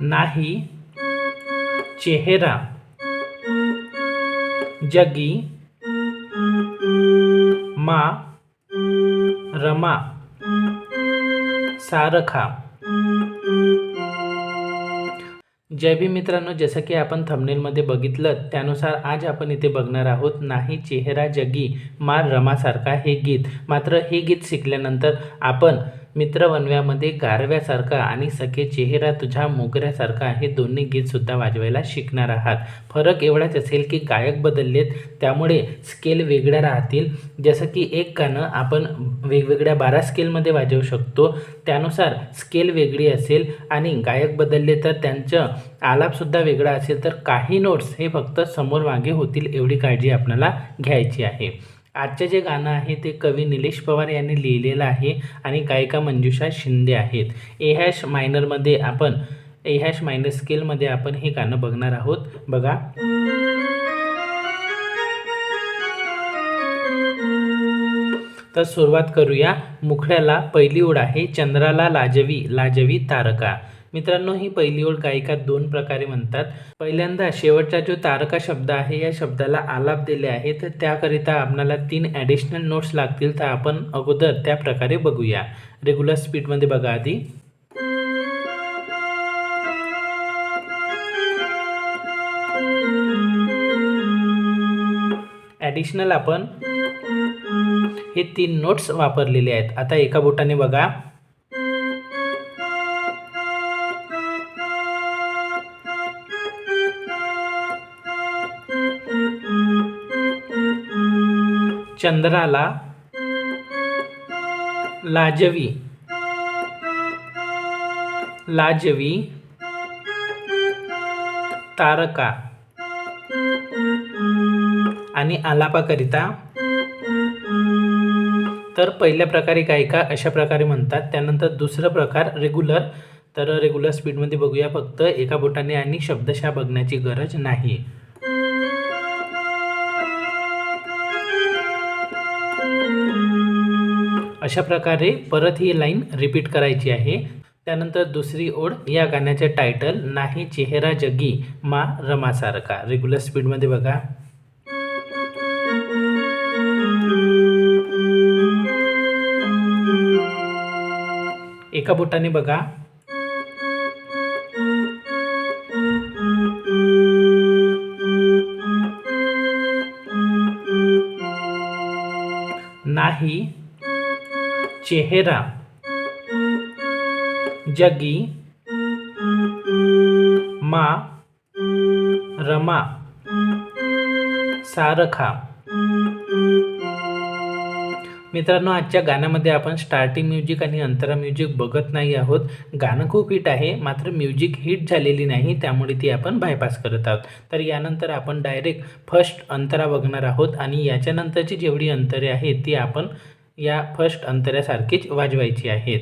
नाही. चेहरा. जगी. मा. रमा. सारखा. जय भी मित्रांनो जसं की आपण थंबनेलमध्ये बघितलं त्यानुसार आज आपण इथे बघणार आहोत नाही चेहरा जगी मार रमासारखा हे गीत. मात्र हे गीत शिकल्यानंतर आपण मित्रवनव्यामध्ये गारव्यासारखा आणि सखे चेहरा तुझ्या मोगऱ्यासारखा हे दोन्ही गीतसुद्धा वाजवायला शिकणार आहात. फरक एवढाच असेल की गायक बदललेत त्यामुळे स्केल वेगळ्या राहतील. जसं की एक गाणं आपण वेगवेगळ्या बारा स्केलमध्ये वाजवू शकतो. त्यानुसार स्केल वेगळी असेल आणि गायक बदलले तर त्यांचं आलापसुद्धा वेगळा असेल. तर काही नोट्स हे फक्त समोर मागे होतील एवढी काळजी आपल्याला घ्यायची आहे. आजचे जे गाणं आहे ते कवी निलेश पवार यांनी लिहिलेलं आहे आणि गायिका मंजुषा शिंदे आहेत. ए हॅश मायनरमध्ये आपण ए हॅश मायनर स्केलमध्ये आपण हे गाणं बघणार आहोत. बघा. तर सुरुवात करूया. मुखड्याला पहिली ओढ आहे. चंद्राला लाजवी लाजवी तारका. मित्रांनो ही पहिली ओळ गायिकात दोन प्रकारे म्हणतात. पहिल्यांदा शेवटचा जो तारका शब्द आहे या शब्दाला आलाप दिले आहे तर त्याकरिता आपणाला तीन ॲडिशनल नोट्स लागतील. तर आपण अगोदर त्या प्रकारे बघूया. रेग्युलर स्पीडमध्ये बघा आधी. ॲडिशनल आपण हे तीन नोट्स वापरलेले आहेत. आता एका बोटाने बघा. चंद्राला लाजवी लाजवी तारका आणि आलापाकरिता तर पहिल्या प्रकारे गायिका अशा प्रकारे म्हणतात. त्यानंतर दुसरं प्रकार रेग्युलर तर रेग्युलर स्पीडमध्ये बघूया फक्त एका बोटाने आणि शब्दशः बघण्याची गरज नाही. अशा प्रकारे परत ही लाईन रिपीट करायची आहे. त्यानंतर दुसरी ओळ या गाण्याचे टायटल नाही चेहरा जगी मा रमासारखा. रेग्युलर स्पीडमध्ये बघा. एका बोटाने बघा. नाही चेहरा. जगी. मा. रमा. सारखा. मित्रांनो आजच्या गाण्यामध्ये आपण स्टार्टिंग म्युझिक आणि अंतरा म्युझिक बघत नाही आहोत. गाणं खूप हिट आहे मात्र म्युझिक हिट झालेली नाही त्यामुळे ती आपण बायपास करत आहोत. तर यानंतर आपण डायरेक्ट फर्स्ट अंतरा बघणार आहोत आणि याच्यानंतरची जेवढी अंतरे आहेत ती आपण या फर्स्ट अंतऱ्यासारखीच वाजवायची आहेत.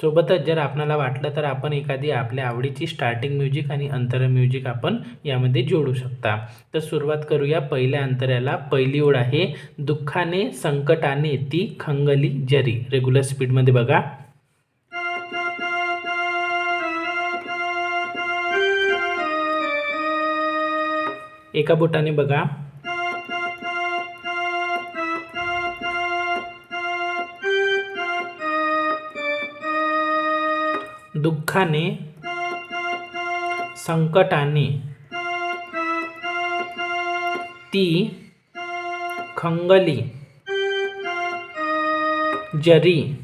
सोबतच जर आपणाला वाटलं तर आपण एखादी आपल्या आवडीची स्टार्टिंग म्युझिक आणि अंतर म्युझिक आपण यामध्ये जोडू शकता. तर सुरुवात करूया पहिल्या अंतऱ्याला. पहिली ओळ आहे दुःखाने संकटाने ती खंगली जरी. रेग्युलर स्पीडमध्ये बघा. एका बोटाने बघा. दुःखाने संकटाने ती खंगली जरी.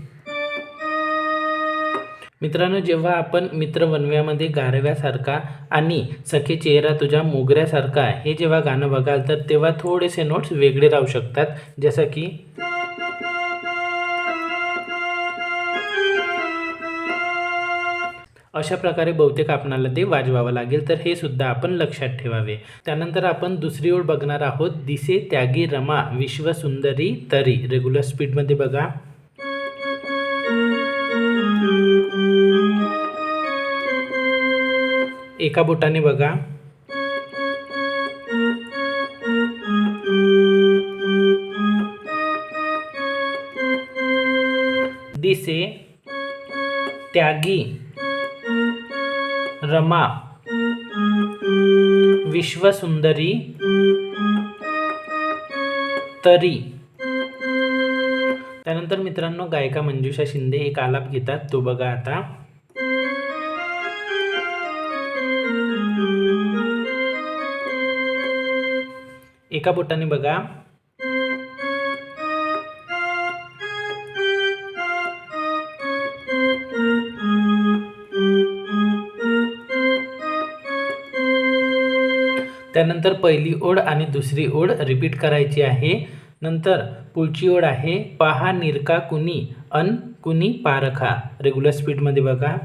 मित्रांनो जेव्हा आपण मित्र वनव्यामध्ये गारव्यासारखा आणि सखे चेहरा तुझ्या मोगऱ्यासारखा हे जेव्हा गाणं बघाल तर तेव्हा थोडेसे नोट्स वेगळे राहू शकतात. जसं की अशा प्रकारे बहुतेक आपणाला ते वाजवावं लागेल. तर हे सुद्धा आपण लक्षात ठेवावे. त्यानंतर आपण दुसरी ओळ बघणार आहोत. दिसे त्यागी रमा विश्वसुंदरी तरी. रेग्युलर स्पीडमध्ये बघा. एका बोटाने बघा. दिसे त्यागी रमा विश्वसुंदरी तरी. त्यानंतर मित्रांनो गायिका मंजुषा शिंदे एक आलाप घेतात. तो बघा आता. एका बोटाने बघा. त्यानंतर पहिली ओळ आणि दुसरी ओळ रिपीट करायची आहे. नंतर पुढची ओळ आहे पहा निरका कुणी अन कुणी पारखा. रेग्युलर स्पीडमध्ये बघा.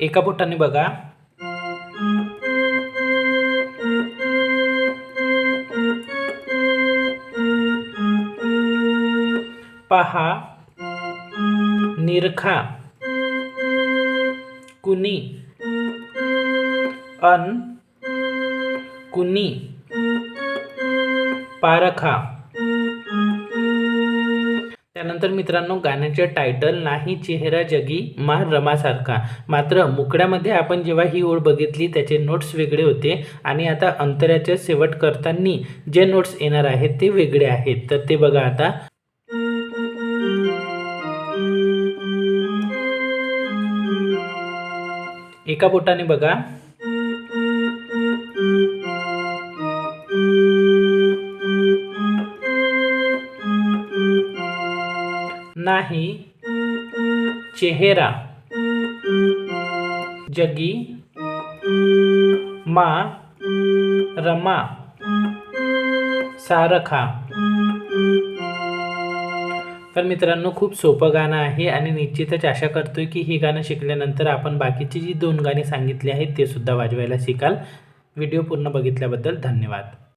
एका बोटाने बघा. पहा निरखा. कुणी अन कुणी पारखा। त्यानंतर मित्रांनो गाण्याचे टायटल नाही चेहरा जगी मा रमासारखा. मात्र मुकड्यामध्ये आपण जेव्हा ही ओळ बघितली त्याचे नोट्स वेगळे होते. आणि आता अंतराचे शेवट करताना जे नोट्स येणार आहेत ते वेगळे आहेत. तर ते बघा आता. एका बोटाने बघा. नाही. चेहरा. जगी. मा. रमा. सारखा. तर मित्रांनो खूप सोपं गाणं आहे आणि निश्चितच आशा करतोय की ही गाणं शिकल्यानंतर आपण बाकीची जी दोन गाणी सांगितली आहेत ते सुद्धा वाजवायला शिकाल. व्हिडिओ पूर्ण बघितल्याबद्दल धन्यवाद.